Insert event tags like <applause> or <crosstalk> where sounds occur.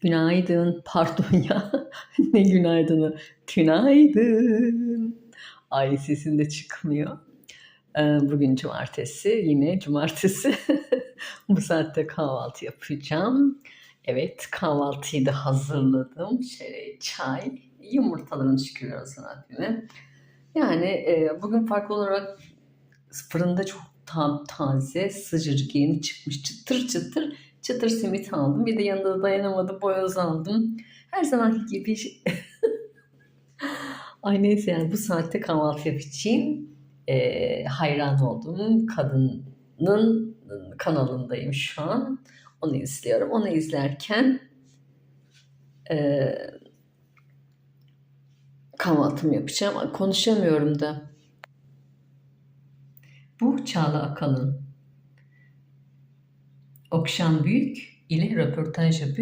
Günaydın. Pardon ya. <laughs> ne günaydını. Günaydın. Ay sesim de çıkmıyor. Ee, Bugün cumartesi. Yine cumartesi. <laughs> Bu saatte kahvaltı yapacağım. Evet kahvaltıyı da hazırladım. Şöyle çay, yumurtaların şükürler olsun Rabbime. Yani e, bugün farklı olarak fırında çok tam taze, sıcacık yeni çıkmış çıtır çıtır çıtır simit aldım. Bir de yanında dayanamadım boyoz aldım. Her zamanki gibi <laughs> Ay neyse yani bu saatte kahvaltı yapacağım. Ee, hayran olduğum kadının kanalındayım şu an. Onu izliyorum. Onu izlerken e, kahvaltımı yapacağım. Konuşamıyorum da. Bu Çağla Akalın. Okşan Büyük ile röportaj yapıyor.